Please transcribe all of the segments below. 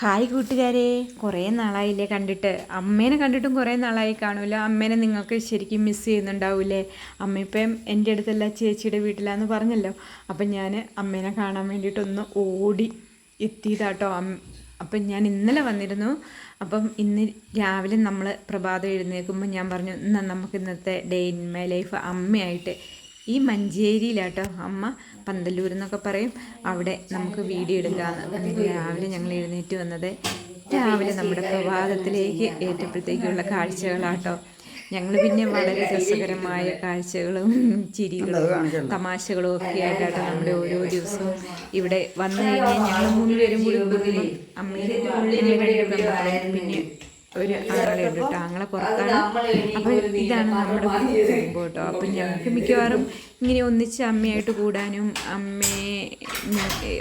Hi കൂട്ടുകാരെ. കുറേ നാളായില്ലേ കണ്ടിട്ട്. അമ്മേനെ കണ്ടിട്ടും കുറേ നാളായി കാണുമല്ലോ അമ്മേനെ നിങ്ങൾക്ക് ശരിക്കും മിസ് ചെയ്യുന്നുണ്ടാവില്ലേ അമ്മ ഇപ്പം എന്റെ അടുത്തല്ല ചേച്ചിയുടെ വീട്ടിലാന്ന് പറഞ്ഞല്ലോ. അപ്പം ഞാൻ അമ്മേനെ കാണാൻ വേണ്ടിയിട്ടൊന്ന് ഓടി എത്തിയതാട്ടോ. അപ്പം ഞാൻ ഇന്നലെ വന്നിരുന്നു. അപ്പം ഇന്ന് രാവിലെ നമ്മൾ പ്രഭാതം എഴുന്നേൽക്കുമ്പോൾ ഞാൻ പറഞ്ഞു എന്നാൽ നമുക്ക് ഇന്നത്തെ ഡേ ഇൻ മൈ ലൈഫ് അമ്മയായിട്ട് ഈ മഞ്ചേരിയിലാട്ടോ. അമ്മ പന്തല്ലൂർ എന്നൊക്കെ പറയും. അവിടെ നമുക്ക് വീഡിയോ എടുക്കാമെന്ന് രാവിലെ ഞങ്ങൾ എഴുന്നേറ്റ് വന്നത് രാവിലെ നമ്മുടെ പ്രഭാതത്തിലേക്ക് ഏറ്റപ്പോഴത്തേക്കുള്ള കാഴ്ചകളാട്ടോ. ഞങ്ങൾ പിന്നെ വളരെ രസകരമായ കാഴ്ചകളും ചിരികളും തമാശകളും ഒക്കെ ആയിട്ടാണ് നമ്മുടെ ഓരോ ദിവസവും ഇവിടെ വന്നു കഴിഞ്ഞാൽ ഞങ്ങൾ കൂടി അമ്മയുടെ ഞങ്ങൾ രണ്ടുപേരും പറയും. പിന്നെ ഒരു ആളെ ഉണ്ട് കേട്ടോ ആങ്ങളെ പുറത്താണ് അപ്പോൾ ഇതാണ് നമ്മുടെ കുടുംബം കേട്ടോ അപ്പം ഞങ്ങൾക്ക് മിക്കവാറും ഇങ്ങനെ ഒന്നിച്ച് അമ്മയായിട്ട് കൂടാനും അമ്മയെ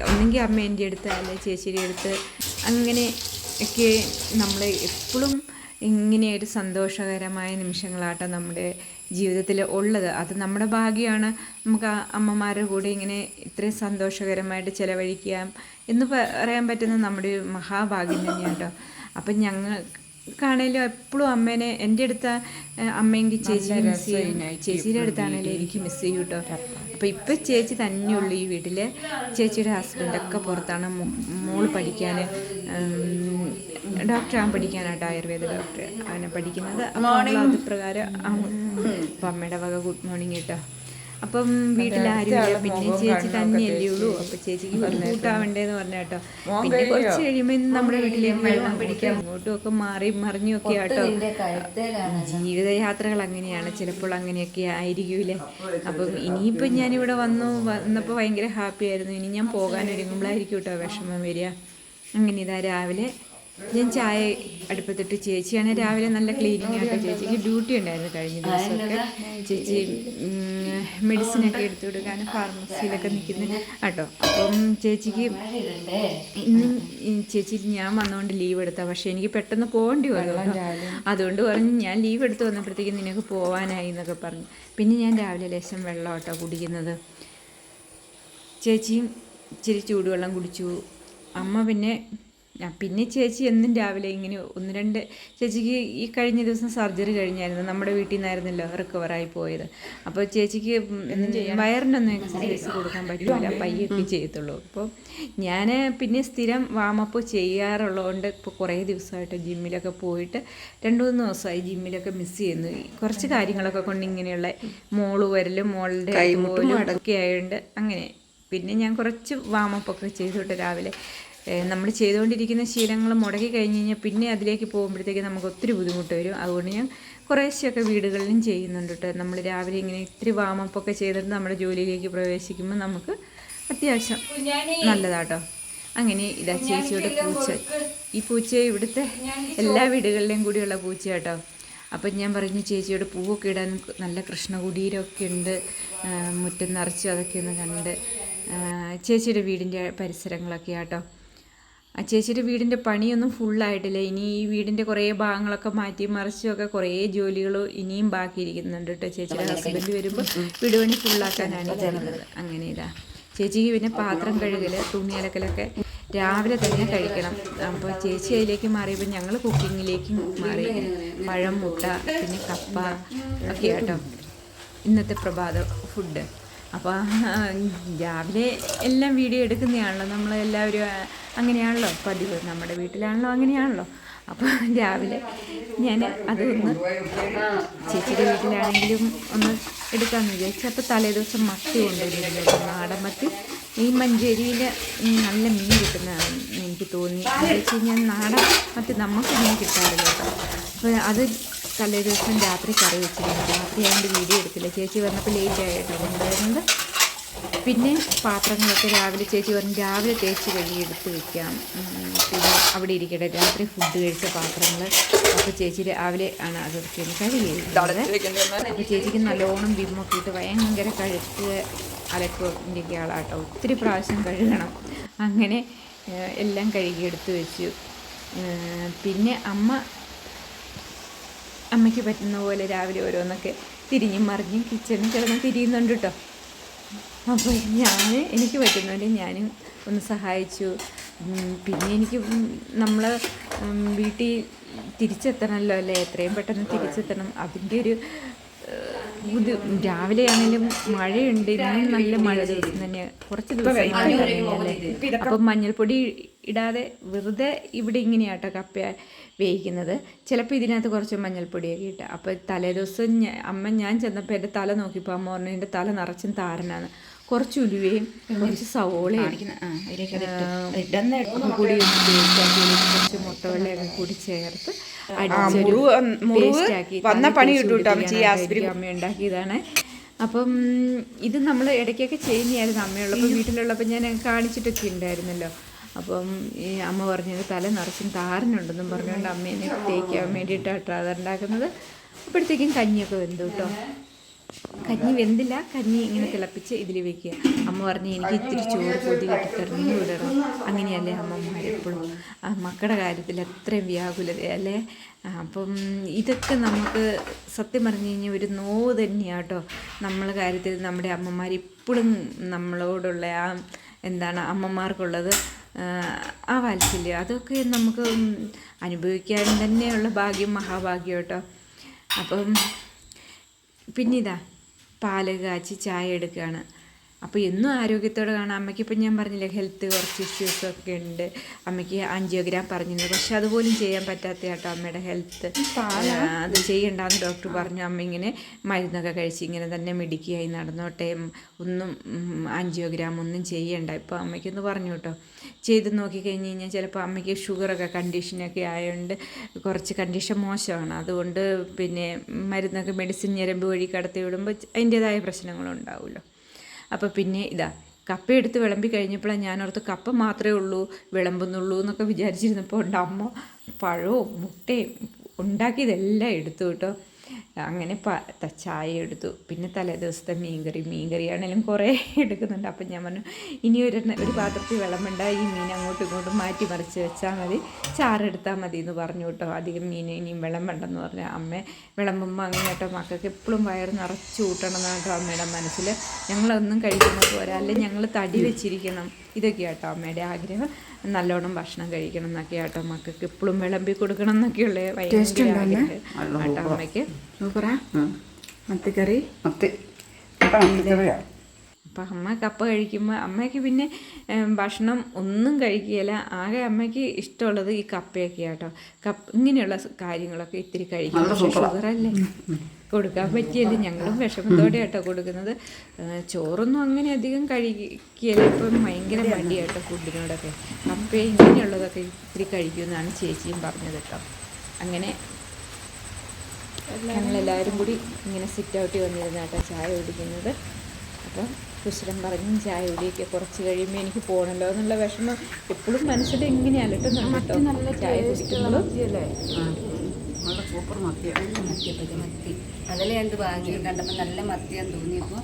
ഒന്നെങ്കിൽ അമ്മ എന്റെ അടുത്ത് അല്ലെ ചേച്ചിയുടെ അടുത്ത് അങ്ങനെ ഒക്കെ നമ്മൾ എപ്പോഴും ഇങ്ങനെ ഒരു സന്തോഷകരമായ നിമിഷങ്ങളാട്ടോ നമ്മുടെ ജീവിതത്തിൽ ഉള്ളത്. അത് നമ്മുടെ ഭാഗ്യമാണ് നമുക്ക് ആ അമ്മമാരുടെ കൂടെ ഇങ്ങനെ ഇത്രയും സന്തോഷകരമായിട്ട് ചിലവഴിക്കാം എന്ന് പറയാൻ പറ്റുന്ന നമ്മുടെ മഹാഭാഗ്യം തന്നെയാണ് കേട്ടോ അപ്പം ഞങ്ങൾ കാണേലും എപ്പോഴും അമ്മേനെ എന്റെ അടുത്ത അമ്മയെങ്കിൽ ചേച്ചി മിസ് ചെയ്യുന്ന ചേച്ചിയുടെ അടുത്താണെങ്കിലും എനിക്ക് മിസ് ചെയ്യും കേട്ടോ. അപ്പോൾ ഇപ്പം ചേച്ചി തന്നെയുള്ളൂ ഈ വീട്ടിൽ ചേച്ചിയുടെ ഹസ്ബൻഡൊക്കെ പുറത്താണ് മോൾ പഠിക്കാൻ ഡോക്ടറാകാൻ പഠിക്കാനായിട്ട് ആയുർവേദ ഡോക്ടർ അവനെ പഠിക്കുന്നത്. അപ്പോൾ അത് പ്രകാരം അപ്പം അമ്മയുടെ വക ഗുഡ് മോർണിംഗ് കേട്ടോ. അപ്പം വീട്ടിലാരും പിന്നെ ചേച്ചി തന്നെയല്ലേ ഉള്ളൂ. അപ്പൊ ചേച്ചിക്ക് കൂട്ടാവണ്ടേന്ന് പറഞ്ഞ കേട്ടോ പിന്നെ കുറച്ച് കഴിയുമ്പോ നമ്മുടെ വീട്ടിലേക്ക് വെള്ളം പിടിക്കാം അങ്ങോട്ടും ഒക്കെ മാറി മറിഞ്ഞൊക്കെ ആട്ടോ. ജീവിതയാത്രകൾ അങ്ങനെയാണ്. ചിലപ്പോൾ അങ്ങനെയൊക്കെ ആയിരിക്കൂലേ. അപ്പം ഇനിയിപ്പം ഞാനിവിടെ വന്നു വന്നപ്പോൾ ഭയങ്കര ഹാപ്പി ആയിരുന്നു ഇനി ഞാൻ പോകാൻ ഒരുങ്ങുമ്പോഴായിരിക്കും കേട്ടോ വിഷമം വരിക. അങ്ങനെ ഇതാ രാവിലെ ഞാൻ ചായ അടുപ്പത്തിട്ട് ചേച്ചിയാണ് രാവിലെ നല്ല ക്ലീനിങ് ആയിട്ട് ചേച്ചിക്ക് ഡ്യൂട്ടി ഉണ്ടായിരുന്നു കഴിഞ്ഞ ദിവസമൊക്കെ. ചേച്ചി മെഡിസിൻ ഒക്കെ എടുത്തു കൊടുക്കാൻ ഫാർമസിയിലൊക്കെ നിൽക്കുന്ന കേട്ടോ. അപ്പം ചേച്ചിക്ക് ഇന്ന് ചേച്ചി ഞാൻ വന്നുകൊണ്ട് ലീവ് എടുത്താ. പക്ഷേ എനിക്ക് പെട്ടെന്ന് പോകേണ്ടി വന്നു അതുകൊണ്ട് പറഞ്ഞു ഞാൻ ലീവ് എടുത്ത് വന്നപ്പോഴത്തേക്കും നിനക്ക് പോകാനായി എന്നൊക്കെ പറഞ്ഞു. പിന്നെ ഞാൻ രാവിലെ ലേശം വെള്ളം കേട്ടോ കുടിക്കുന്നത്. ചേച്ചിയും ഇച്ചിരി ചൂടുവെള്ളം കുടിച്ചു. അമ്മ പിന്നെ പിന്നെ ചേച്ചി എന്നും രാവിലെ ഇങ്ങനെ ഒന്ന് രണ്ട് ചേച്ചിക്ക് ഈ കഴിഞ്ഞ ദിവസം സർജറി കഴിഞ്ഞായിരുന്നു. നമ്മുടെ വീട്ടിൽ നിന്നായിരുന്നല്ലോ റിക്കവറായി പോയത്. അപ്പോൾ ചേച്ചിക്ക് വയറിനൊന്നും എക്സസൈസ് കൊടുക്കാൻ പറ്റില്ല. പയ്യൊക്കെ ചെയ്യത്തുള്ളൂ. അപ്പോൾ ഞാൻ പിന്നെ സ്ഥിരം വാമപ്പ് ചെയ്യാറുള്ളതുകൊണ്ട് ഇപ്പോൾ കുറേ ദിവസമായിട്ട് ജിമ്മിലൊക്കെ പോയിട്ട് രണ്ട് മൂന്ന് ദിവസമായി ജിമ്മിലൊക്കെ മിസ് ചെയ്യുന്നു. കുറച്ച് കാര്യങ്ങളൊക്കെ കൊണ്ട് ഇങ്ങനെയുള്ള മോൾ വരലും മോളുടെ ഒക്കെ ആയതുകൊണ്ട് അങ്ങനെ. പിന്നെ ഞാൻ കുറച്ച് വാമപ്പൊക്കെ ചെയ്തോട്ടെ രാവിലെ നമ്മൾ ചെയ്തുകൊണ്ടിരിക്കുന്ന ശീലങ്ങൾ മുടക്കി കഴിഞ്ഞ് കഴിഞ്ഞാൽ പിന്നെ അതിലേക്ക് പോകുമ്പോഴത്തേക്ക് നമുക്ക് ഒത്തിരി ബുദ്ധിമുട്ട് വരും. അതുകൊണ്ട് ഞാൻ കുറേശ്ശെയൊക്കെ വീടുകളിലും ചെയ്യുന്നുണ്ട് കേട്ടോ. നമ്മൾ രാവിലെ ഇങ്ങനെ ഇത്തിരി വാമപ്പൊക്കെ ചെയ്തിട്ട് നമ്മുടെ ജോലിയിലേക്ക് പ്രവേശിക്കുമ്പോൾ നമുക്ക് അത്യാവശ്യം നല്ലതാട്ടോ. അങ്ങനെ ഇതാ ചേച്ചിയുടെ പൂച്ച. ഈ പൂച്ച ഇവിടുത്തെ എല്ലാ വീടുകളിലെയും കൂടിയുള്ള പൂച്ച കേട്ടോ. അപ്പം ഞാൻ പറഞ്ഞു ചേച്ചിയോട് പൂവൊക്കെ ഇടാൻ നല്ല കൃഷ്ണകുടീരമൊക്കെ ഉണ്ട്. മുറ്റം നിറച്ചു അതൊക്കെ ഒന്ന് കണ്ട്. ചേച്ചിയുടെ വീടിന്റെ പരിസരങ്ങളൊക്കെ ആട്ടോ ആ ചേച്ചിയുടെ വീടിന്റെ പണിയൊന്നും ഫുള്ളായിട്ടില്ല ഇനി ഈ വീടിന്റെ കുറേ ഭാഗങ്ങളൊക്കെ മാറ്റി മറിച്ചുമൊക്കെ കുറേ ജോലികൾ ഇനിയും ബാക്കിയിരിക്കുന്നുണ്ട് കേട്ടോ ചേച്ചിയുടെ ഹസ്ബൻഡ് വരുമ്പോൾ വീടുപണി ഫുള്ളാക്കാനാണ് ചെയ്യുന്നത് അങ്ങനെ ഇതാ. ചേച്ചിക്ക് പിന്നെ പാത്രം കഴുകൽ തുണി അലക്കലൊക്കെ രാവിലെ തന്നെ കഴിക്കണം. അപ്പോൾ ചേച്ചി അതിലേക്ക് മാറിയപ്പോൾ ഞങ്ങൾ കുക്കിങ്ങിലേക്കും മാറി. പഴം മുട്ട പിന്നെ കപ്പ ഒക്കെ കേട്ടോ ഇന്നത്തെ പ്രഭാത ഫുഡ് അപ്പോൾ രാവിലെ എല്ലാം വീഡിയോ എടുക്കുന്നതാണല്ലോ. നമ്മൾ എല്ലാവരും അങ്ങനെയാണല്ലോ പതിവ്. നമ്മുടെ വീട്ടിലാണല്ലോ അങ്ങനെയാണല്ലോ. അപ്പോൾ രാവിലെ ഞാൻ അതൊന്ന് ചേച്ചിയുടെ വീട്ടിലാണെങ്കിലും ഒന്ന് എടുക്കാമെന്ന് വിചാരിച്ചു. അപ്പോൾ തലേദിവസം മത്തി കൊണ്ടുവരുന്നത് നാടൻ മത്തി. ഈ മഞ്ചേരിയിൽ നല്ല മീൻ കിട്ടുന്നതാണ് എനിക്ക് തോന്നി. എന്ന് വെച്ച് കഴിഞ്ഞാൽ നാടൻ മത്തി നമുക്ക് മീൻ കിട്ടാറില്ല. കേട്ടോ അപ്പോൾ അത് തലേ ദിവസം രാത്രി കറി വെച്ചിരുന്നു. രാത്രി ആയതുകൊണ്ട് വീഡിയോ എടുത്തില്ല. ചേച്ചി വന്നപ്പോൾ ലേറ്റ് ആയിട്ടാണ് ഉണ്ടായിരുന്നത് പിന്നെ പാത്രങ്ങളൊക്കെ രാവിലെ ചേച്ചി പറഞ്ഞു രാവിലെ തേച്ച് കഴുകി എടുത്ത് വെക്കാം. പിന്നെ അവിടെ ഇരിക്കട്ടെ. രാത്രി ഫുഡ് കഴിച്ച പാത്രങ്ങൾ അപ്പോൾ ചേച്ചി രാവിലെ ആണ് അതൊക്കെ കഴുകി അപ്പോൾ ചേച്ചിക്ക് നല്ലോണം ബിമ്മൊക്കെ ഇട്ട് ഭയങ്കര കഴുത്ത് അലക്ക് ഒക്കെ ആളാട്ടോ. ഒത്തിരി പ്രാവശ്യം കഴുകണം. അങ്ങനെ എല്ലാം കഴുകി എടുത്ത് വെച്ചു. പിന്നെ അമ്മ അമ്മയ്ക്ക് പറ്റുന്ന പോലെ രാവിലെ ഓരോന്നൊക്കെ തിരിഞ്ഞും മറിഞ്ഞും കിച്ചണിൽ കിടന്ന് തിരിയുന്നുണ്ട് കേട്ടോ അപ്പോൾ ഞാൻ എനിക്ക് പറ്റുന്നവരെ ഞാനും ഒന്ന് സഹായിച്ചു. പിന്നെ എനിക്ക് നമ്മൾ വീട്ടിൽ തിരിച്ചെത്തണമല്ലോ അല്ലേ? എത്രയും പെട്ടെന്ന് തിരിച്ചെത്തണം. അതിന്റെ ഒരു ഇത് ബുദ്ധി രാവിലെ ആണെങ്കിലും മഴയുണ്ട്. ഇന്നും നല്ല മഴ ദിവസം തന്നെ കുറച്ച് ദിവസം അപ്പം മഞ്ഞൾപ്പൊടി ഇടാതെ വെറുതെ ഇവിടെ ഇങ്ങനെയാട്ടോ കപ്പ വേവിക്കുന്നത്. ചിലപ്പോൾ ഇതിനകത്ത് കുറച്ച് മഞ്ഞൾപ്പൊടിയൊക്കെ ഇട്ട്. അപ്പോൾ തലേദിവസം അമ്മ ഞാൻ ചെന്നപ്പോൾ എന്റെ തല നോക്കിയപ്പോൾ അമ്മ പറഞ്ഞു എന്റെ തല നിറച്ചും താരനാണ് കുറച്ച് ഉലുവയും കുറച്ച് സവോളയും കൂടി കുറച്ച് മുട്ടവെള്ളയൊക്കെ കൂടി ചേർത്ത് അടിച്ചൊരു വന്ന പണി കേട്ടോ അമ്മ ഉണ്ടാക്കിയതാണ്. അപ്പം ഇത് നമ്മൾ ഇടയ്ക്കൊക്കെ ചെയ്യുന്നതായിരുന്നു അമ്മയുള്ളപ്പോൾ വീട്ടിലുള്ളപ്പോൾ ഞാൻ കാണിച്ചിട്ടൊക്കെ ഉണ്ടായിരുന്നല്ലോ. അപ്പം ഈ അമ്മ പറഞ്ഞത് തല നിറച്ചും താരനുണ്ടെന്നും പറഞ്ഞുകൊണ്ട് അമ്മേനെ തേക്കാൻ വേണ്ടിയിട്ടാണ് അതുണ്ടാക്കുന്നത് അപ്പോഴത്തേക്കും കഞ്ഞിയൊക്കെ വെന്തു കേട്ടോ. കഞ്ഞി വെന്തില്ല. കഞ്ഞി ഇങ്ങനെ തിളപ്പിച്ച് ഇതിൽ വെക്കുക. അമ്മ പറഞ്ഞ് എനിക്ക് ഇത്തിരി ചോറ് പൊതി തെരഞ്ഞു വിടണം. അങ്ങനെയല്ലേ അമ്മമാർ എപ്പോഴും. ആ മക്കളുടെ കാര്യത്തിൽ അത്രയും വ്യാകുലത അല്ലേ? അപ്പം ഇതൊക്കെ നമുക്ക് സത്യം പറഞ്ഞു കഴിഞ്ഞാൽ ഒരു നോവ് തന്നെയാണ് കേട്ടോ. നമ്മളെ കാര്യത്തിൽ നമ്മുടെ അമ്മമാർ ഇപ്പോഴും നമ്മളോടുള്ള ആ എന്താണ് അമ്മമാർക്കുള്ളത്. ആ, വാത്സല്യം അതൊക്കെ നമുക്ക് അനുഭവിക്കാൻ തന്നെയുള്ള ഭാഗ്യം മഹാഭാഗ്യം കേട്ടോ അപ്പം പിന്നിതാ പാൽ കാച്ചി ചായ എടുക്കുകയാണ് അപ്പോൾ എന്നും ആരോഗ്യത്തോടെ കാണാം. അമ്മയ്ക്ക് ഇപ്പം ഞാൻ പറഞ്ഞില്ലേ ഹെൽത്ത് കുറച്ച് ഇഷ്യൂസ് ഒക്കെ ഉണ്ട്. അമ്മയ്ക്ക് ആൻജിയോഗ്രാം പറഞ്ഞിരുന്നു പക്ഷെ അതുപോലും ചെയ്യാൻ പറ്റാത്ത കേട്ടോ അമ്മയുടെ ഹെൽത്ത് അത് ചെയ്യണ്ടെന്ന് ഡോക്ടർ പറഞ്ഞു. അമ്മ ഇങ്ങനെ മരുന്നൊക്കെ കഴിച്ച് ഇങ്ങനെ തന്നെ മിടിക്കുകയായി നടന്നോട്ടെ. ഒന്നും ആൻജിയോഗ്രാം ഒന്നും ചെയ്യണ്ട. ഇപ്പോൾ അമ്മയ്ക്കൊന്ന് പറഞ്ഞു കേട്ടോ. ചെയ്ത് നോക്കിക്കഴിഞ്ഞ് കഴിഞ്ഞാൽ ചിലപ്പോൾ അമ്മയ്ക്ക് ഷുഗറൊക്കെ കണ്ടീഷനൊക്കെ ആയതുകൊണ്ട് കുറച്ച് കണ്ടീഷൻ മോശമാണ്. അതുകൊണ്ട് പിന്നെ മരുന്നൊക്കെ മെഡിസിൻ ഞരമ്പ് വഴി കടത്തി വിടുമ്പോൾ അതിന്റേതായ പ്രശ്നങ്ങളുണ്ടാവുമല്ലോ അപ്പോൾ പിന്നെ ഇതാ കപ്പ എടുത്ത് വിളമ്പി കഴിഞ്ഞപ്പോഴാണ് ഞാനോർത്ത് കപ്പ മാത്രമേ ഉള്ളൂ വിളമ്പുന്നുള്ളൂ എന്നൊക്കെ വിചാരിച്ചിരുന്നപ്പോൾ ഉണ്ട് അമ്മ പഴവും മുട്ടയും ഉണ്ടാക്കിയതെല്ലാം എടുത്തു കേട്ടോ. അങ്ങനെ പ ചായ എടുത്തു. പിന്നെ തലേ ദിവസത്തെ മീൻകറി. മീൻകറി ആണെങ്കിലും കുറേ എടുക്കുന്നുണ്ട്. അപ്പം ഞാൻ പറഞ്ഞു ഇനി ഒരു ഒരു പാത്രത്തിൽ വെള്ളം വേണ്ട. ഈ മീൻ അങ്ങോട്ടും ഇങ്ങോട്ടും മാറ്റി മറിച്ച് വെച്ചാൽ മതി. ചാറെടുത്താൽ മതി എന്ന് പറഞ്ഞു കേട്ടോ. അധികം മീൻ ഇനിയും വെള്ളം വേണ്ടെന്ന് പറഞ്ഞു അമ്മ വിളമ്പുമ്പോൾ അങ്ങനെ കേട്ടോ. മക്കൾക്ക് എപ്പോഴും വയറ് നിറച്ച് കൂട്ടണം എന്നാണ് കേട്ടോ അമ്മയുടെ മനസ്സിൽ ഞങ്ങളൊന്നും കഴിക്കുന്ന പോരാ. അല്ലെങ്കിൽ ഞങ്ങൾ തടി വെച്ചിരിക്കണം. ഇതൊക്കെ കേട്ടോ അമ്മയുടെ ആഗ്രഹം. നല്ലോണം ഭക്ഷണം കഴിക്കണം എന്നൊക്കെ കേട്ടോ മക്കൾക്ക് എപ്പോഴും വിളമ്പി കൊടുക്കണം എന്നൊക്കെയുള്ള ഭയങ്കര ആഗ്രഹം അമ്മയ്ക്ക്. സൂപ്പറാ. മത്തിക്കറി? മത്തി. അപ്പം അമ്മ കപ്പ കഴിക്കുമ്പോൾ അമ്മയ്ക്ക് പിന്നെ ഭക്ഷണം ഒന്നും കഴിക്കുകയില്ല. ആകെ അമ്മയ്ക്ക് ഇഷ്ടമുള്ളത് ഈ കപ്പയൊക്കെ കേട്ടോ കപ്പ ഇങ്ങനെയുള്ള കാര്യങ്ങളൊക്കെ ഇത്തിരി കഴിക്കും പക്ഷേ ഷുഗറല്ലേ? കൊടുക്കാൻ പറ്റിയല്ലേ? ഞങ്ങളും വിഷമത്തോടെ കേട്ടോ കൊടുക്കുന്നത്. ചോറൊന്നും അങ്ങനെ അധികം കഴിക്കുകയില്ല. ഇപ്പം ഭയങ്കര മടിയാട്ടോ ഫുഡിനോടൊക്കെ. കപ്പ ഇങ്ങനെയുള്ളതൊക്കെ ഇത്തിരി കഴിക്കുമെന്നാണ് ചേച്ചിയും പറഞ്ഞത് കേട്ടോ അങ്ങനെ ഞങ്ങളെല്ലാവരും കൂടി ഇങ്ങനെ സിറ്റ് ഔട്ടി വന്നിരുന്നാട്ടോ ചായ കുടിക്കുന്നത്. അപ്പം കുശലം പറഞ്ഞും ചായ കുടിയൊക്കെ കുറച്ച് കഴിയുമ്പോൾ എനിക്ക് പോകണല്ലോ എന്നുള്ള വിഷമം എപ്പോഴും മനസ്സിൽ ഇങ്ങനെ അലട്ടുന്നുണ്ട് കേട്ടോ. ചായ നല്ല സൂപ്പർ മത്തി എന്ത് വാങ്ങി കണ്ടപ്പോൾ നല്ല മത്തിയാന്ന് തോന്നിയപ്പോൾ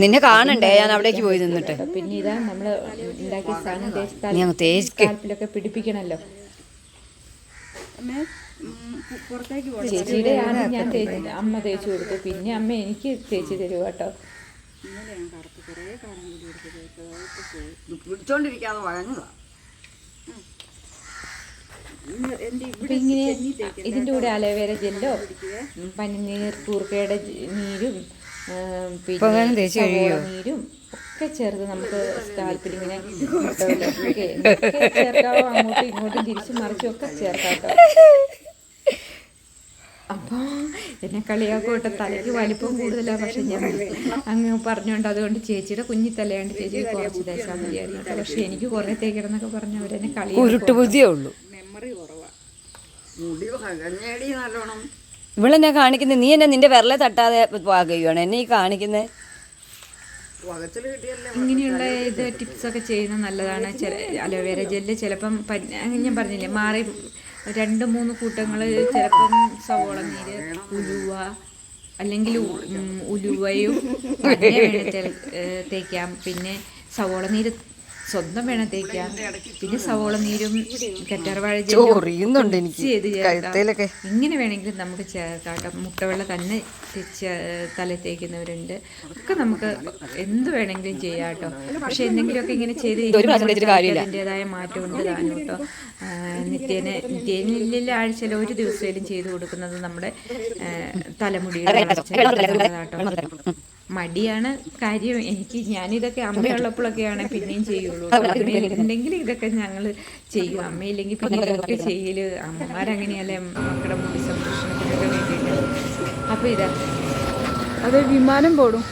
നിന്നെ കാണണ്ടേ? ഞാൻ അവിടേക്ക് പോയി നിന്നിട്ട്. പിന്നെ ഇതാ നമ്മൾ ഉണ്ടാക്കിയ സാധനം തേച്ച് നീ അങ്ങ് തേക്ക്. സ്കാൽപ്പിലൊക്കെ പിടിപ്പിക്കണമല്ലോ ചേച്ചിയുടെ ആണ് ഞാൻ തേച്ച് അമ്മ തേച്ച് കൊടുത്തു. പിന്നെ അമ്മ എനിക്ക് തേച്ച് തരുക കേട്ടോ. പിടിച്ചോണ്ടിരിക്കാതെ വഴങ്ങുക. ഇങ്ങനെ ഇതിന്റെ കൂടെ അലോവേര ജെല്ലോ പനിനീർ കൂർക്കയുടെ നീരും പിന്നെ നീരും ഒക്കെ ചേർത്ത് നമുക്ക് സ്കാൽപ്പിൽ ഇങ്ങനെ ചേർക്കാവോ അങ്ങോട്ടും ഇങ്ങോട്ടും തിരിച്ചും മറിച്ചും ഒക്കെ ചേർക്കാം കേട്ടോ. അപ്പോൾ എന്നെ കളിയാക്കോട്ടെ തലയ്ക്ക് വലിപ്പം കൂടുതലാണ് പക്ഷെ ഞാൻ അങ്ങ് പറഞ്ഞുകൊണ്ട് അതുകൊണ്ട് ചേച്ചിയുടെ കുഞ്ഞി തലയാണ്ട് ചേച്ചി കുറച്ച് തേച്ചാൽ മതിയായിരുന്നു കേട്ടോ. പക്ഷെ എനിക്ക് കുറേ തേക്കണമെന്നൊക്കെ പറഞ്ഞ് അവരെന്നെ കളി ഉരുട്ട് ബുദ്ധിയേ ഉള്ളൂ. മുടി കഞ്ഞേടി നല്ലോണം. ഇവളെന്നെ കാണിക്കുന്നത് നീ എന്നെ നിന്റെ വിരലെ തട്ടാതെ പാകുകയാണ് എന്നെ ഈ കാണിക്കുന്നത് കിട്ടിയല്ലേ ഇങ്ങനെയുള്ള ഇത് ടിപ്സൊക്കെ ചെയ്യുന്നത് നല്ലതാണ്. ചില അലോവേര ജെല്ല് ചിലപ്പം ഞാൻ പറഞ്ഞില്ലേ മാറി രണ്ട് മൂന്ന് കൂട്ടങ്ങൾ ചിലപ്പം സവോള നീര് ഉലുവ അല്ലെങ്കിൽ ഉലുവയും തേക്കാം. പിന്നെ സവോള നീര് സ്വന്തം വേണം തേക്കാം പിന്നെ സവോള നീരും കറ്റാർവാഴ ചോറിയുന്നുണ്ട് എനിക്ക്. ചെയ്ത് ചേർക്കാം. ഇങ്ങനെ വേണമെങ്കിലും നമുക്ക് ചേർക്കാം മുട്ടവെള്ള തന്നെ തേച്ച് തല തേക്കുന്നവരുണ്ട്. ഒക്കെ നമുക്ക് എന്ത് വേണമെങ്കിലും ചെയ്യാം കേട്ടോ. പക്ഷെ എന്തെങ്കിലുമൊക്കെ ഇങ്ങനെ ചെയ്ത് അതിന്റെതായ മാറ്റമുണ്ട് താനും കേട്ടോ. നിത്യേന നിത്യേന ഇല്ലില്ല ആഴ്ചയിൽ ഒരു ദിവസമേലും ചെയ്ത് കൊടുക്കുന്നത് നമ്മുടെ തലമുടിയുടെ വളർച്ചയ്ക്ക് മടിയാണ് കാര്യം. എനിക്ക് ഞാനിതൊക്കെ അമ്മയുള്ളപ്പോഴൊക്കെയാണ് പിന്നെയും ചെയ്യുള്ളൂ. അമ്മയിലുണ്ടെങ്കിൽ ഇതൊക്കെ ഞങ്ങൾ ചെയ്യും. അമ്മയില്ലെങ്കിൽ പിന്നെ ഇതൊക്കെ ചെയ്യൽ. അമ്മമാരങ്ങനെയല്ലേ മക്കളുടെ മുടി സംരക്ഷണത്തിനൊക്കെ വേണ്ടിയിട്ട്. അപ്പൊ ഇതാ. അത് വിമാനം പോടും.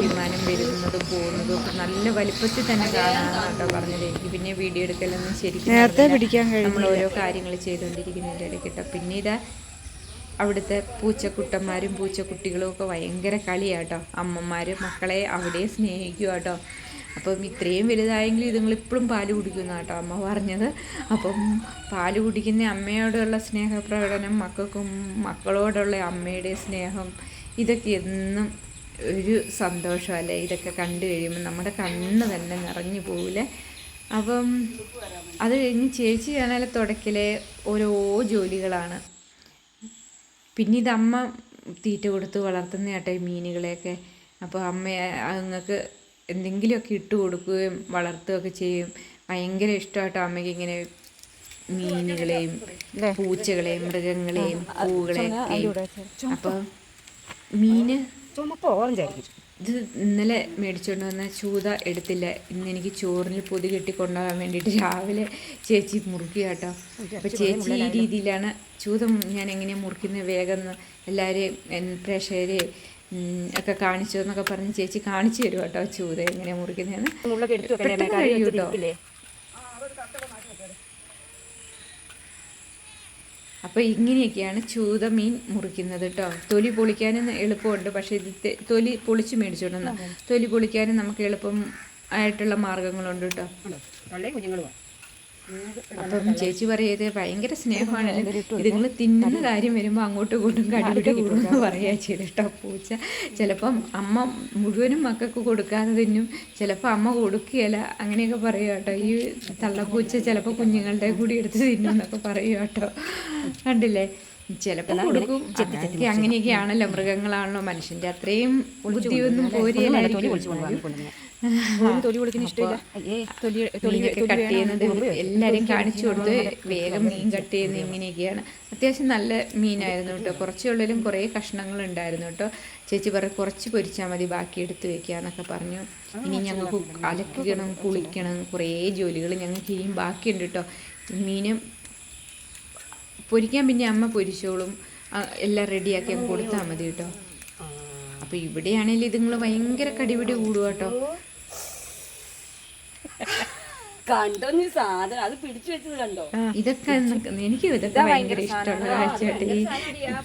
വിമാനം വരുന്നതും പോകുന്നതും ഒക്കെ നല്ല വലിപ്പത്തിൽ തന്നെ കാണാനാട്ടോ പറഞ്ഞത്. എനിക്ക് പിന്നെ വീഡിയോ എടുക്കലൊന്നും ശരിക്കും നേരത്തെ പിടിക്കാൻ പിടിക്കാൻ നമ്മൾ ഓരോ കാര്യങ്ങൾ ചെയ്തുകൊണ്ടിരിക്കുന്നതിന്റെ ഇടയ്ക്കിട്ടോ പിന്നെ ഇതാ അവിടുത്തെ പൂച്ചക്കുട്ടന്മാരും പൂച്ചക്കുട്ടികളും ഒക്കെ ഭയങ്കര കളിയാട്ടോ. അമ്മമാർ മക്കളെ അവിടെ സ്നേഹിക്കുക കേട്ടോ അപ്പം ഇത്രയും വലുതായെങ്കിൽ ഇതുങ്ങൾ ഇപ്പോഴും പാൽ കുടിക്കുന്ന കേട്ടോ അമ്മ പറഞ്ഞത്. അപ്പം പാൽ കുടിക്കുന്ന അമ്മയോടുള്ള സ്നേഹപ്രകടനം മക്കൾക്കും മക്കളോടുള്ള അമ്മയുടെ സ്നേഹം ഇതൊക്കെ എന്നും ഒരു സന്തോഷമല്ലേ ഇതൊക്കെ കണ്ടു കഴിയുമ്പോൾ നമ്മുടെ കണ്ണ് തന്നെ നിറഞ്ഞു പോകില്ലേ അപ്പം അത് കഴിഞ്ഞ് ചേച്ചിയാണെങ്കിൽ തുടക്കിലെ ഓരോ ജോലികളാണ്. പിന്നെ ഇത് അമ്മ തീറ്റ കൊടുത്ത് വളർത്തുന്ന ആട്ടെ മീനുകളെയൊക്കെ. അപ്പോൾ അമ്മ അതുങ്ങൾക്ക് എന്തെങ്കിലുമൊക്കെ ഇട്ട് കൊടുക്കുകയും വളർത്തുകയൊക്കെ ചെയ്യും. ഭയങ്കര ഇഷ്ടമായിട്ട് അമ്മയ്ക്ക് ഇങ്ങനെ മീനുകളെയും പൂച്ചകളെയും മൃഗങ്ങളെയും പൂകളെയും അപ്പോൾ മീന് ചുമപ്പ് ഓറഞ്ചായിരിക്കും. ഇത് ഇന്നലെ മേടിച്ചുകൊണ്ട് വന്ന ചൂത എടുത്തില്ല. ഇന്ന് എനിക്ക് ചോറിന് പൊതി കെട്ടി കൊണ്ടുപോകാൻ വേണ്ടിയിട്ട് രാവിലെ ചേച്ചി മുറുക്കി കേട്ടോ അപ്പോൾ ചേച്ചി ഈ രീതിയിലാണ് ചൂത ഞാൻ എങ്ങനെയാണ് മുറിക്കുന്നത് വേഗം എന്ന് എല്ലാവരെയും പ്രേക്ഷകരെയും ഒക്കെ കാണിച്ചു എന്നൊക്കെ പറഞ്ഞ് ചേച്ചി കാണിച്ചു തരും കേട്ടോ ചൂത എങ്ങനെയാണ് മുറിക്കുന്നതെന്ന് പെട്ടെന്ന് കഴിയും കേട്ടോ അപ്പോൾ ഇങ്ങനെയൊക്കെയാണ് ചൂത മീൻ മുറിക്കുന്നത് കേട്ടോ തൊലി പൊളിക്കാനും എളുപ്പമുണ്ട്. പക്ഷേ ഇത് തൊലി പൊളിച്ച് മേടിച്ചോണ്ടെന്ന് തൊലി പൊളിക്കാനും നമുക്ക് എളുപ്പം ആയിട്ടുള്ള മാർഗങ്ങളുണ്ട് കേട്ടോ കുഞ്ഞുങ്ങളുമാ അപ്പം ചേച്ചി പറയത് ഭയങ്കര സ്നേഹമാണ്. ഇതുങ്ങൾ തിന്നുന്ന കാര്യം വരുമ്പോൾ അങ്ങോട്ടും ഇങ്ങോട്ടും കടിപിടി കൂടുമെന്ന് പറയാ ചേട്ടാ പൂച്ച. ചിലപ്പം അമ്മ മുഴുവനും മക്കൾക്ക് കൊടുക്കാതെ തിന്നും ചിലപ്പോൾ അമ്മ കൊടുക്കുകയില്ല അങ്ങനെയൊക്കെ പറയുക കേട്ടോ. ഈ തള്ളപ്പൂച്ച ചിലപ്പോൾ കുഞ്ഞുങ്ങളുടെ കൂടി എടുത്ത് തിന്നും എന്നൊക്കെ പറയുക കേട്ടോ. കണ്ടില്ലേ? ചിലപ്പോൾ കൊടുക്കും. അങ്ങനെയൊക്കെ അങ്ങനെയൊക്കെയാണല്ലോ മൃഗങ്ങളാണല്ലോ. മനുഷ്യന്റെ അത്രയും ബുദ്ധിയൊന്നും പോരിയല്ലായിരിക്കും തൊലി കൊടുക്കുന്ന ഇഷ്ടമില്ല. അയ്യേ തൊലി മീനൊക്കെ കട്ട് ചെയ്യുന്നത് എല്ലാവരും കാണിച്ചു കൊടുത്ത് വേഗം മീൻ കട്ട് ചെയ്യുന്നത് ഇങ്ങനെയൊക്കെയാണ്. അത്യാവശ്യം നല്ല മീനായിരുന്നു കേട്ടോ. കുറച്ചുള്ളിലും കുറേ കഷ്ണങ്ങൾ ഉണ്ടായിരുന്നു കേട്ടോ. ചേച്ചി പറഞ്ഞു കുറച്ച് പൊരിച്ചാൽ മതി ബാക്കി എടുത്ത് വെക്കുക എന്നൊക്കെ പറഞ്ഞു. ഇനി ഞങ്ങൾക്ക് അലക്കണം കുളിക്കണം കുറേ ജോലികൾ ഞങ്ങൾക്ക് ഇനിയും ബാക്കിയുണ്ട് കേട്ടോ. മീനും പൊരിക്കാൻ പിന്നെ അമ്മ പൊരിച്ചോളും. എല്ലാം റെഡിയാക്കി അങ്ങ് കൊടുത്താൽ മതി കേട്ടോ. അപ്പോൾ ഇവിടെയാണെങ്കിൽ ഇതുങ്ങൾ ഭയങ്കര കടിപിടി കൂടുക കേട്ടോ. കണ്ടോ നീ സാധനം? അത് പിടിച്ചു വെച്ചത് കണ്ടോ? ഇതൊക്കെ എനിക്ക് ഇതൊക്കെ ഭയങ്കര ഇഷ്ടമുള്ള കാഴ്ചയായിട്ട് ഈ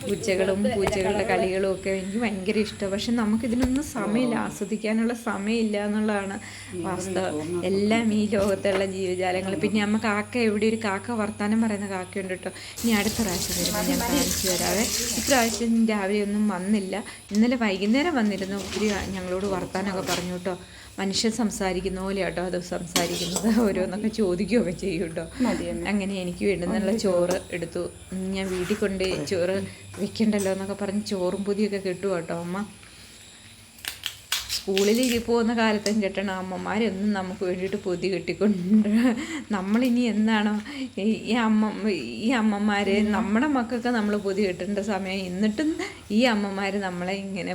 പൂച്ചകളും പൂച്ചകളുടെ കളികളും ഒക്കെ എനിക്ക് ഭയങ്കര ഇഷ്ടം. പക്ഷെ നമുക്ക് ഇതിനൊന്നും സമയമില്ല ആസ്വദിക്കാനുള്ള സമയമില്ല എന്നുള്ളതാണ് വാസ്തവം. എല്ലാം ഈ ലോകത്തുള്ള ജീവജാലങ്ങൾ. പിന്നെ നമ്മ കാക്ക എവിടെ ഒരു കാക്ക വർത്താനം പറയുന്ന കാക്കയുണ്ട് കേട്ടോ. ഇനി അടുത്ത പ്രാവശ്യം വരുമ്പോൾ ഞാൻ കാണിച്ചു തരാവേ. ഇപ്രാവശ്യം രാവിലെ ഒന്നും വന്നില്ല. ഇന്നലെ വൈകുന്നേരം വന്നിരുന്നു. ഒത്തിരി ഞങ്ങളോട് വർത്താനമൊക്കെ പറഞ്ഞു കേട്ടോ. മനുഷ്യൻ സംസാരിക്കുന്ന പോലെ കേട്ടോ അത് സംസാരിക്കുന്നത്. ഓരോന്നൊക്കെ ചോദിക്കുകയൊക്കെ ചെയ്യും കേട്ടോ അങ്ങനെ എനിക്ക് വേണ്ടുന്നുള്ള ചോറ് എടുത്തു. ഞാൻ വീട്ടിൽ കൊണ്ട് ചോറ് വെക്കണ്ടല്ലോ എന്നൊക്കെ പറഞ്ഞ് ചോറും പൊതിയൊക്കെ കിട്ടും കേട്ടോ അമ്മ. സ്കൂളിൽ പോകുന്ന കാലത്തും കെട്ടണം. അമ്മമാരൊന്നും നമുക്ക് വേണ്ടിയിട്ട് പൊതി കെട്ടിക്കൊണ്ട് നമ്മളിനി എന്താണോ ഈ- ഈ അമ്മ ഈ അമ്മമാർ നമ്മുടെ മക്കൾക്ക് നമ്മൾ പൊതി കെട്ടേണ്ട സമയം. എന്നിട്ടും ഈ അമ്മമാർ നമ്മളെ ഇങ്ങനെ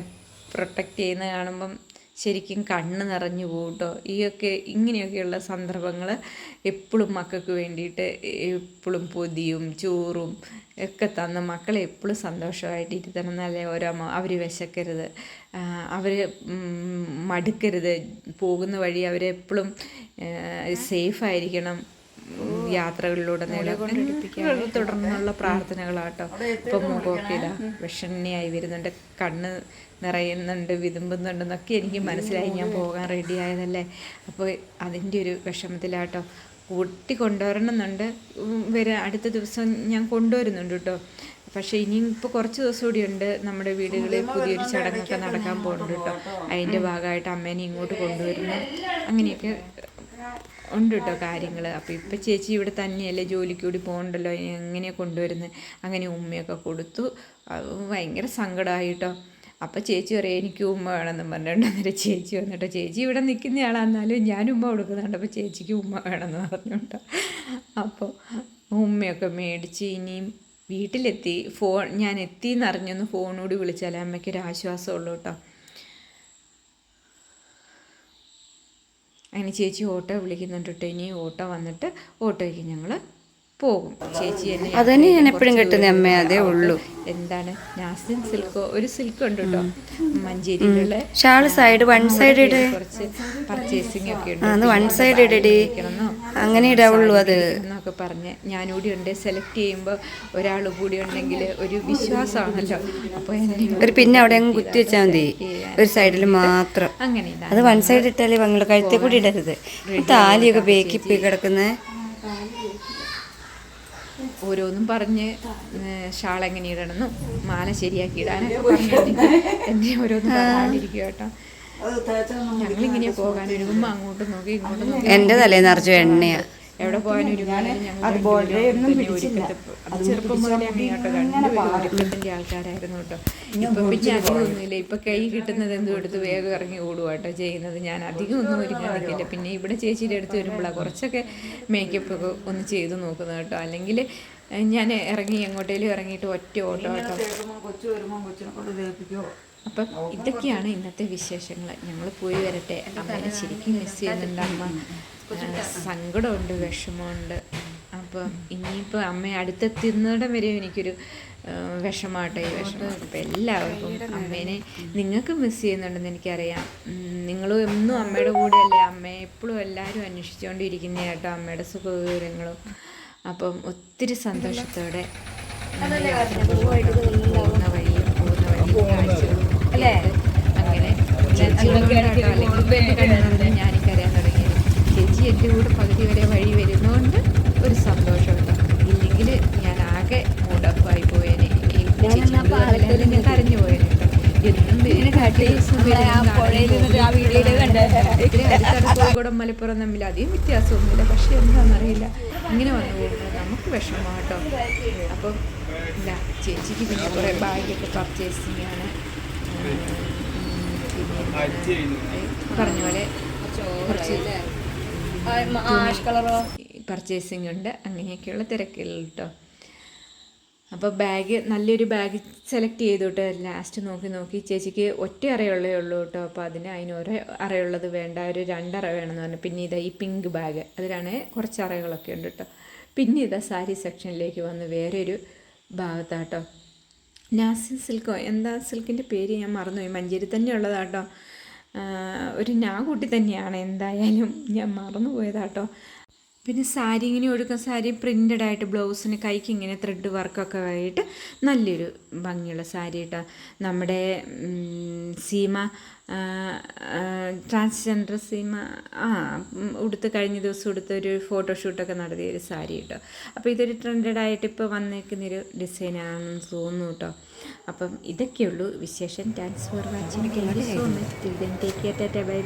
പ്രൊട്ടക്റ്റ് ചെയ്യുന്ന കാണുമ്പം ശരിക്കും കണ്ണ് നിറഞ്ഞു പോകട്ടോ കേട്ടോ ഈയൊക്കെ ഇങ്ങനെയൊക്കെയുള്ള സന്ദർഭങ്ങൾ എപ്പോഴും മക്കൾക്ക് വേണ്ടിയിട്ട് എപ്പോഴും പൊതിയും ചോറും ഒക്കെ തന്ന മക്കളെ എപ്പോഴും സന്തോഷമായിട്ട് ഇരുത്തണം എന്നല്ലേ ഓരോ അവർ വിശക്കരുത്. അവർ മടുക്കരുത്. പോകുന്ന വഴി അവരെപ്പോഴും സേഫായിരിക്കണം. യാത്രകളിലൂടെ തുടർന്നുള്ള പ്രാർത്ഥനകളാട്ടോ. ഇപ്പൊ മുഖമൊക്കെ ഇതാ വിഷണ്ണയായി വരുന്നുണ്ട്. കണ്ണ് നിറയുന്നുണ്ട് വിതുമ്പുന്നുണ്ട് എന്നൊക്കെ എനിക്ക് മനസ്സിലായി. ഞാൻ പോകാൻ റെഡി ആയതല്ലേ? അപ്പോൾ അതിന്റെ ഒരു വിഷമത്തിലാട്ടോ. കൂട്ടി കൊണ്ടുവരണമെന്നുണ്ട്. വരെ അടുത്ത ദിവസം ഞാൻ കൊണ്ടുവരുന്നുണ്ട് കേട്ടോ. പക്ഷേ ഇനിയും ഇപ്പോൾ കുറച്ച് ദിവസം കൂടി ഉണ്ട് നമ്മുടെ വീടുകളിൽ പുതിയൊരു ചടങ്ങൊക്കെ നടക്കാൻ പോകുന്നുണ്ട് കേട്ടോ. അതിന്റെ ഭാഗമായിട്ട് അമ്മേനെ ഇങ്ങോട്ട് കൊണ്ടുവരുന്നു. അങ്ങനെയൊക്കെ ഉണ്ട് കേട്ടോ കാര്യങ്ങൾ അപ്പോൾ ഇപ്പം ചേച്ചി ഇവിടെ തന്നെയല്ലേ ജോലിക്ക് കൂടി പോകണ്ടല്ലോ എങ്ങനെയാണ് കൊണ്ടുവരുന്നത് അങ്ങനെ ഉമ്മയൊക്കെ കൊടുത്തു. ഭയങ്കര സങ്കടമായി കേട്ടോ അപ്പോൾ ചേച്ചി പറയും എനിക്ക് ഉമ്മ വേണമെന്ന് പറഞ്ഞിട്ടുണ്ട് അന്നേരം ചേച്ചി വന്നിട്ടോ. ചേച്ചി ഇവിടെ നിൽക്കുന്നയാളാന്നാലും ഞാൻ ഉമ്മ കൊടുക്കുന്നുണ്ട്. അപ്പോൾ ചേച്ചിക്ക് ഉമ്മ വേണമെന്ന് പറഞ്ഞുകൊണ്ടോ. അപ്പോൾ ഉമ്മയൊക്കെ മേടിച്ച് ഇനിയും വീട്ടിലെത്തി. ഫോൺ ഞാൻ എത്തിയെന്നറിഞ്ഞൊന്ന് ഫോണോട് വിളിച്ചാലേ അമ്മയ്ക്കൊരു ആശ്വാസമുള്ളൂ കേട്ടോ അങ്ങനെ ചേച്ചി ഓട്ടോ വിളിക്കുന്നുണ്ട് കേട്ടോ. ഇനി ഓട്ടോ വന്നിട്ട് ഓട്ടോയ്ക്ക് ഞങ്ങൾ പോകും. ചേച്ചി എന്നെ തന്നെ ഞാൻ എപ്പോഴും കെട്ടുന്ന ദൂരം അമ്മേ, അതേ. ഉള്ളൂ. എന്താണ്? നാസിൻ സിൽക്കോ ഒരു സിൽക്ക് ഉണ്ട് കേട്ടോ. മഞ്ചേരിയിലുള്ള ഷാൾ സൈഡ് വൺ സൈഡ് ഇട്. കുറച്ച് പർച്ചേസിംഗ് ഒക്കെ ഉണ്ട്. വൺ അത് ഇടടി. അങ്ങനെ ഇടാവുള്ളൂ അത്. എന്നൊക്കെ പറഞ്ഞ് ഞാനൂടി ഉണ്ട്. സെലക്ട് ചെയ്യുമ്പോൾ ഒരാൾ കൂടി ഉണ്ടെങ്കിൽ ഒരു വിശ്വാസമാണല്ലോ. അപ്പോൾ ഒരു പിന്നെ അവിടെ അങ്ങ് കുത്തി വെച്ചാൽ മതി. ഒരു സൈഡിൽ മാത്രം. അങ്ങനെ. അത് വൺ സൈഡ് ഇട്ടാലേ വങ്ങളുടെ കഴുത്തേ കൂടി ഇടരുത്. താലിയൊക്കെ ബേക്കി പോയി കിടക്കുന്നത് ഓരോന്നും പറഞ്ഞ് ഷാൾ എങ്ങനെ ഇടണമെന്നും മാല ശരിയാക്കി ഇടാനൊക്കെ പറഞ്ഞിട്ട് എന്നെ ഓരോന്നും പറയാണ്ടിരിക്കുക കേട്ടോ. ഞങ്ങളിങ്ങനെയാ പോകാൻ ഒരുങ്ങുമ്പോൾ അങ്ങോട്ടും നോക്കി ഇങ്ങോട്ടും നോക്കി. എന്റെ തലേ നിറച്ചു എണ്ണയാ. എവിടെ ഒരുങ്ങാനും ഞങ്ങൾ ചെറുപ്പം മുതലേ ഒരുക്കത്തിന്റെ ആൾക്കാരായിരുന്നു കേട്ടോ. ഇപ്പൊ പിന്നെ അധികം ഒന്നുമില്ല. ഇപ്പൊ കൈ കിട്ടുന്നത് എന്തും എടുത്ത് വേഗം ഇറങ്ങി ഓടുക കേട്ടോ ചെയ്യുന്നത്. ഞാൻ അധികം ഒന്നും ഒരുങ്ങാൻ നിൽക്കില്ല. പിന്നെ ഇവിടെ ചേച്ചിയുടെ അടുത്ത് വരുമ്പോഴാണ് കുറച്ചൊക്കെ മേക്കപ്പ് ഒക്കെ ഒന്ന് ചെയ്ത് നോക്കുന്നത് കേട്ടോ. അല്ലെങ്കിൽ ഞാൻ ഇറങ്ങി എങ്ങോട്ടേലും ഇറങ്ങിയിട്ട് ഒറ്റ ഓട്ടോ കേട്ടോ. കൊച്ചു വരുമ്പോൾ കൊച്ചിനെ കൊണ്ട് തേപ്പിക്കോ അപ്പം ഇതൊക്കെയാണ് ഇന്നത്തെ വിശേഷങ്ങൾ. ഞങ്ങൾ പോയി വരട്ടെ. അമ്മേനെ ശരിക്കും മിസ് ചെയ്യുന്നുണ്ട് അമ്മ. ആ, സങ്കടമുണ്ട് വിഷമമുണ്ട്. അപ്പൊ ഇനിയിപ്പോൾ അമ്മ അടുത്തെത്തുന്നിടം വരെ എനിക്കൊരു വിഷമാട്ടെ ഈ വിഷമം. അപ്പം എല്ലാവർക്കും അമ്മേനെ നിങ്ങൾക്ക് മിസ് ചെയ്യുന്നുണ്ടെന്ന് എനിക്കറിയാം. നിങ്ങളും എന്നും അമ്മയുടെ കൂടെ അല്ലേ അമ്മയെ എപ്പോഴും എല്ലാവരും അന്വേഷിച്ചുകൊണ്ടിരിക്കുന്ന കേട്ടോ അമ്മയുടെ സുഖവിവരങ്ങളും. അപ്പം ഒത്തിരി സന്തോഷത്തോടെ പോകുന്ന വഴിയും പോകുന്ന വഴിയും കാഴ്ചകളും അങ്ങനെ ഞാൻ ചിലപ്പോഴാട്ടോ അല്ലെങ്കിൽ എന്നെ കണ്ടു ഞാനിക്കറിയാൻ തുടങ്ങിയത് ചേച്ചി എന്റെ കൂടെ പകുതി വരെ വഴി വരുന്നതുകൊണ്ട് ഒരു സന്തോഷമുണ്ട് ഇല്ലെങ്കിൽ ഞാൻ ആകെ മൂടപ്പായി പോയേനെ. കരഞ്ഞു പോയേനെ കോഴിക്കോടും മലപ്പുറം തമ്മിൽ അധികം വ്യത്യാസമൊന്നുമില്ല. പക്ഷെ എന്താണെന്നറിയില്ല. ഇങ്ങനെ വന്നു പോകുന്നത് നമുക്ക് വിഷമം കേട്ടോ. അപ്പം ഇല്ല ചേച്ചിക്ക് പിന്നെ കുറേ ബാഗൊക്കെ പർച്ചേസിങ് ആണ് പിന്നെ പറഞ്ഞ പോലെ കുറച്ച് പർച്ചേസിങ് ഉണ്ട്. അങ്ങനെയൊക്കെയുള്ള തിരക്കുകൾ കേട്ടോ അപ്പോൾ ബാഗ് നല്ലൊരു ബാഗ് സെലക്ട് ചെയ്തു കേട്ടോ ലാസ്റ്റ് നോക്കി നോക്കി ചേച്ചിക്ക് ഒറ്റ അറയുള്ളേ ഉള്ളൂ കേട്ടോ അപ്പോൾ അതിന് അതിന് ഒരേ അറയുള്ളത് വേണ്ട. ഒരു രണ്ടറ വേണമെന്ന് പറഞ്ഞു. പിന്നെ ഇതാ ഈ പിങ്ക് ബാഗ് അതിലാണ് കുറച്ച് അറകളൊക്കെ ഉണ്ട് കേട്ടോ പിന്നെ ഇതാ സാരി സെക്ഷനിലേക്ക് വന്ന് വേറൊരു ഭാഗത്താട്ടോ നാസിൻ സിൽക്കോ എന്താ സിൽക്കിന്റെ പേര് ഞാൻ മറന്നുപോയി. മഞ്ചേരി തന്നെ ഉള്ളതാട്ടോ ഒരു നാകൂട്ടി തന്നെയാണ് എന്തായാലും ഞാൻ മറന്നു പോയതാട്ടോ പിന്നെ സാരി ഇങ്ങനെ ഒഴുക്കം സാരി പ്രിന്റഡ് ആയിട്ട് ബ്ലൗസിന് കൈക്ക് ഇങ്ങനെ ത്രെഡ് വർക്കൊക്കെ ആയിട്ട് നല്ലൊരു ഭംഗിയുള്ള സാരി കേട്ടോ നമ്മുടെ സീമ ട്രാൻസ്ജെൻഡർ സീമ ആ ഉടുത്ത് കഴിഞ്ഞ ദിവസം ഉടുത്ത ഒരു ഫോട്ടോഷൂട്ടൊക്കെ നടത്തിയ ഒരു സാരി കേട്ടോ അപ്പോൾ ഇതൊരു ട്രെൻഡഡ് ആയിട്ട് ഇപ്പോൾ വന്നേക്കുന്നൊരു ഡിസൈനാണെന്ന് തോന്നുന്നു കേട്ടോ അപ്പം ഇതൊക്കെയുള്ളൂ വിശേഷം. Thanks for watching bye bye